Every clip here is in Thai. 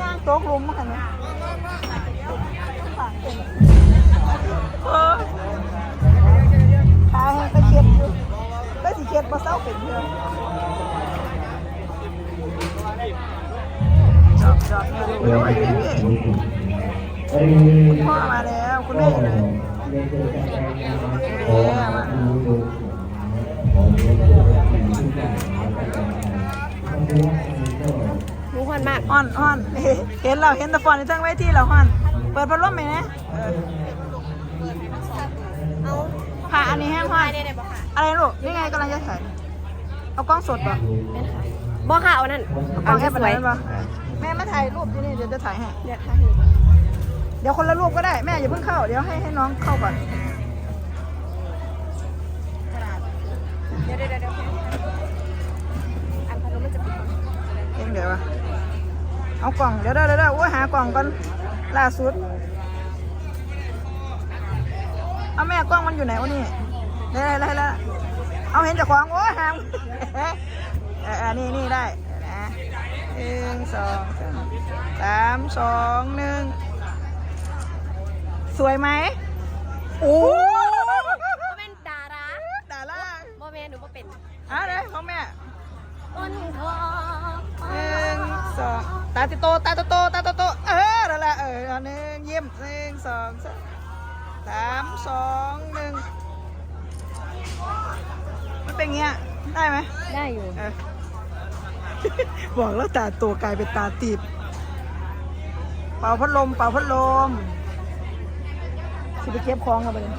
ย่างโต๊ะลุมมาค่ะเนี่ยเออตาให้งไปเก็บอยู่ไปสิเก็บมาเศร้าเป็นเพื่อนจอบจอบคุณพ่อมาแล้วคุณแม่อยู่ไหนแม่มา อนมากฮ้อนฮ้อนเฮ้เห็นเราเห็นแตะฟอนในทั้งเวทีเราฮ้อน เปิดพัดลมไหมนะเออเอาผ่าอันนี้แห้งฮ้อนได้ได้บ่ค่ะอะไรลูกนี่ไงกำลังจะถ่ายเอากล้องสดป่ะเป็นค่ะบ่ค่ะเอานั่นเอาเอาแค่แค่สสววยยป่ะแม่มาถ่ายรูปที่นี่เดี๋ยวจะถ่ายให้เดี๋ยวค่ะพี่เดี๋ยวคนละรูปก็ได้แม่อย่าเพิ่งเข้าเดี๋ยวให้ให้น้องเข้าก่อนเดี๋ยวเดี๋ยวเดี๋ยวเดี๋ยวอันพัดลมมันจะปิดเองเดี๋ยววะ เอากล่องเดี๋ยวเดี๋ยวเดี๋ยวโอ้ยหากล่องก่อนล่าสุดเอาแม่กล้องมันอยู่ไหนวะนี่ได้ได้ได้แล้วเอาเห็นจากของโอ้ยหางเออเออนี่นี่ได้นะหนึ่งสองสามสามสองหนึ่งสวยไหมโอ้บ่เป็นดาราดาราบ่แม่นหนูบ่เป็นอะเลยพ่อแม่ต้นทองหนึ่ง สองตาติโตตาโตโตตาโตโตเออนั่นแหละเออหนึ่งเยี่ยมหนึ่งสองสามสองหนึ่งมันเป็นเงี้ยได้ไหมได้อยู่เออบอกแล้วตาโตกลายเป็นตาตีบเป่าพัดลมเป่าพัดลมสิไปเก็บของกันไปเลย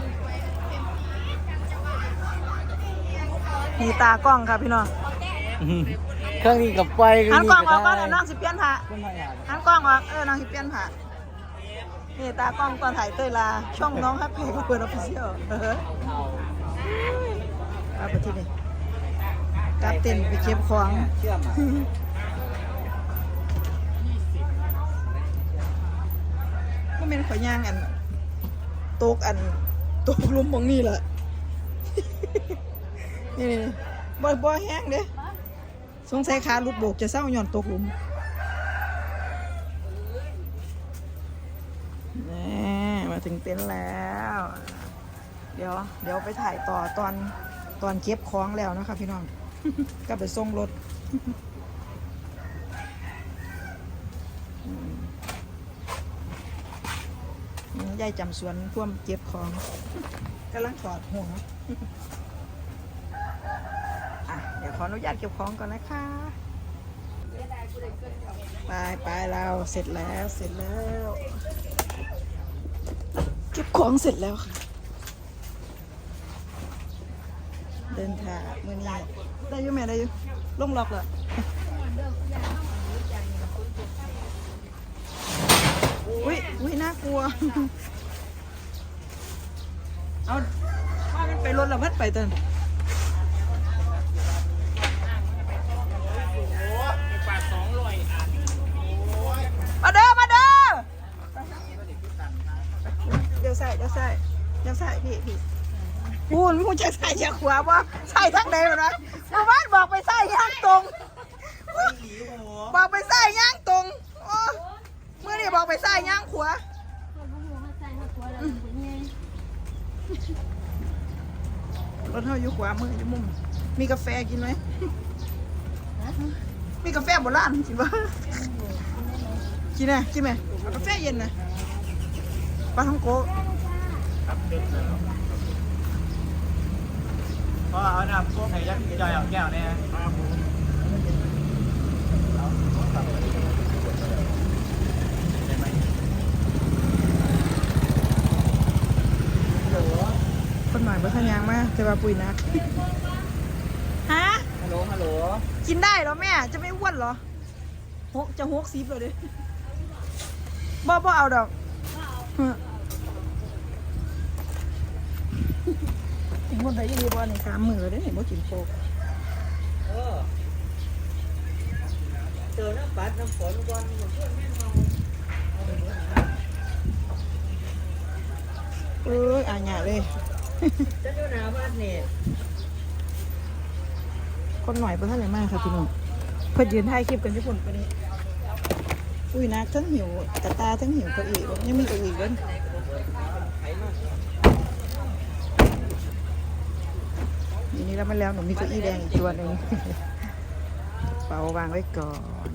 นี่ตากล้องครับพี่น้อง เครื่องนี้กับไฟหันกล้องออกก่อนเดี๋ยวน้องสิเปลี่ยนผ้าคนไทยอะหันกล้องออกเออน้องสิเปลี่ยนผ้านี่ตากล้องตอนถ่ายเต้ยลาช่องน้องแฮปปี้ก็เปิดออฟฟิเชียลเออเอาไปที่นี่กลับเต็นท์ไปเก็บของเชื่อมอะก็เป็นขอยย่างอันโตกอันโตกลุมมองนี่แหละนี่นี่บ่บ่แห้งเด้ สงสัยขาลุดโบกจะเศร้าหย่อนตกหลุมนี่มาถึงเต็นท์แล้ว เดี๋ยว เดี๋ยวไปถ่ายต่อตอนตอนเก็บของแล้วนะคะพี่น้องกลับไปส่งรถยายจำสวนพ่วมเก็บของกำลังถอดหัว ขออนุญาตเก็บของก่อนนะคะไปไปเราเสร็จแล้วเสร็จแล้ว เก็บของเสร็จแล้วค่ะ เดินทางมื่อนี้ได้ยุ่แม่ได้ยุ่ลงล็อกเลยอุ้ยอุ้ยน่ากลัว เอาว่ามันไปรถแล้วพัดไปเตินมาเด้อมาเด้อเดี๋ยว ใส่เดี๋ยวใส่เดี๋ยวใส่พี่พี่พูนพูนจะใส่จะขวาบ่ใส่ทั้งใดวะเมื่อวานบอกไปใส่ย่างตรงบอกไปใส่ย่างตรงเมื่อนี่บอกไปใส่ย่างขวาเรถเท่าอยู่ขวามืออยู่มุมมีกาแฟกินไหมมีกาแฟโบราณกินปะกินไหมกินไหมเอากาแฟเย็นนะ ปลาท่องโกะพอเอาน้ำพวกไหนยักษ์จอยเอาแก้วเนี่ยคนหน่อยบ่ทันยางมากแต่ว่าปุ๋ยนักฮะฮัลโหลฮัลโหลกินได้เหรอแม่ จะไม่อ้วนเหรอหกจะหกซีบเลยดิบ่บ่เอาดอก ฮะถึงคนไทยยังดีบ่ในสามมือเลยเห็นบ่กินโคกเออเจอน้ำปัดน้ำฝนก่อนเพื่อนแม่เมาเอ้ยอาหยาเลยจะอยู่หน้าบ้านนี่คนหน่อยเพื่อนอะไรมากครับพี่น้องเพิ่นยืนถ่ายคลิปกันญี่ปุ่นปะนี้ อุ้ยนักทั้งหิวตาตาทั้งหิวก้าอี้บ่ยังมีก้าอี้เด้นทีนี้แล้วมันแล้วหนูมีเก้าอี้แดงอีกตัวหนึ่งเปาวางไว้ก่อน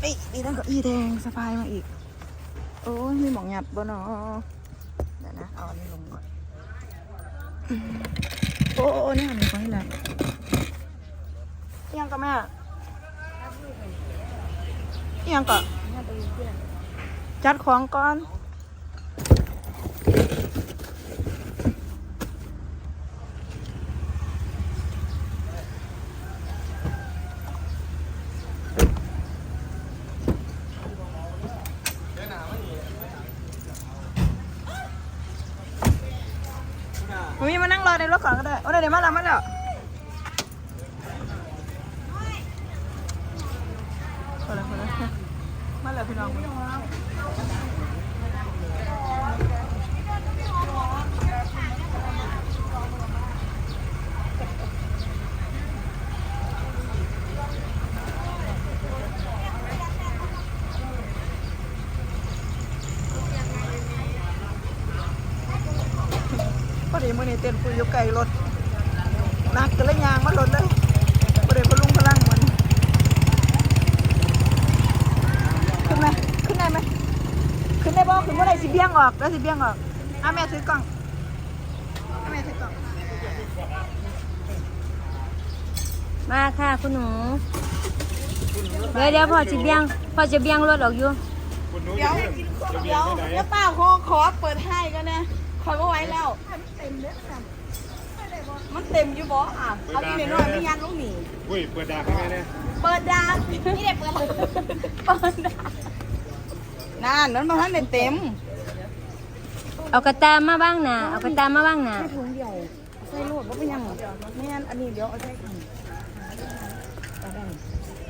เอ้ยมีทั้งเก้าอี้แดงสะพายมาอีก โอ้ยมีหมองหยัดบ่เนาะเดี๋ยวนะเอาอันนี้ลงก่อน โอ้โอ้นี่มันมีของนี่และอิหยังก็แม่ ยังก็จัดของก่อนมีมานั่งรอในรถก่อนก็ได้ โอ้เดี๋ยวมาแล้วมาแล้ว มาแล้วมาแล้วมาแล้วพี่น้องพอดีมื่อนี้เต้นคุยอยู่ไกลรถนักกันเลยยางมารถเลยพอดีพลุงพลังมันขึ้นไหมขึ้นได้ไหม ขึ้นได้บ่ขึ้นเมื่อไรสิเบี้ยงออกแล้วสิเบี้ยงออกอะแม่ถือกล้องอะแม่ถือกล้อง มาค่ะคุณหนู เดี๋ยวเดี๋ยวพ่อจะเบี้ยงพ่อจะเบี้ยงรถออกอยู่เดี๋ยวเดี๋ยวเดี๋ยวป้าขอขอเปิดให้กันนะคอยว่าไหว้แล้ว มันเต็มอยู่บ่อะเอาอีกหน่อยไม่ยันลูกหนีอุ้ยเปิดดาบยังไงเนี่ยเปิดดานี่เด็กเปิดเปิดดา นั่นนั้นมาทันได้เต็ม เอากระตามมาบ้างนะเอากระตามมาบ้างนะถุงเดียวใส่โลดว่าเป็นยังไม่งั้นอันนี้เดี๋ยวเอาใส่ถุงก็ได้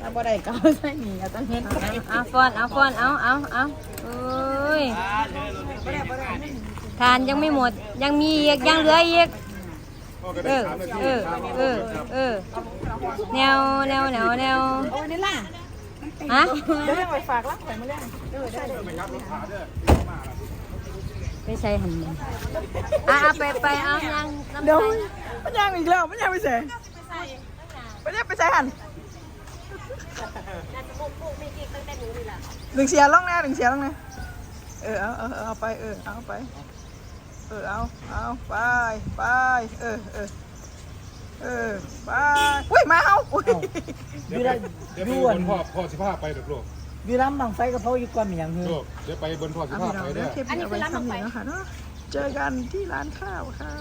ถ้าบ่ได้ก็เอาใส่นี่เอาต้องเฮ็ดบ่ได้เอาฟอนเอาฟอนเอาเอาเอาโอ้ยบ่ได้บ่ได้ทานยังไม่หมดยังมีอีกยังเหลืออีกพ่อก็เอได้อสามนาทีเออเออเออแนวแนวแนวแนวเอาอันนี้ล่ะ ฮะเดี๋ยวให้ไฝากรักข่อยมาเรื่องเด้อได้ไปใส่หันมันอะเอาไปไปเอายังน้ำเดี๋ยวใส่มันยังอีกแล้วมันยังไม่ใส่มันยังไปใส่หันหนึ่งเสียล่องแน่หนึ่งเสียล่องแน่เออเอาเอาเอาไปเออเอาไปเออเอาเอาไปไปเออเออ เออไปอุ้ยมาเอาอุ้ยเดี๋ยวไปเดี๋ยวไปบนพ่อพ่อสิพาไปเด็กลูกวีรัมบังไฟกับเขาอีกก่อนมีอย่างเงี้ยลูกเดี๋ยวไปบนพ่อสิเอาพาพี่น้องไปเด้เด้ออคลิปนี้เอาไว้ซ้ำนี้เนาะค่ะเนาะเจอกันที่ร้านข้าวค่ะ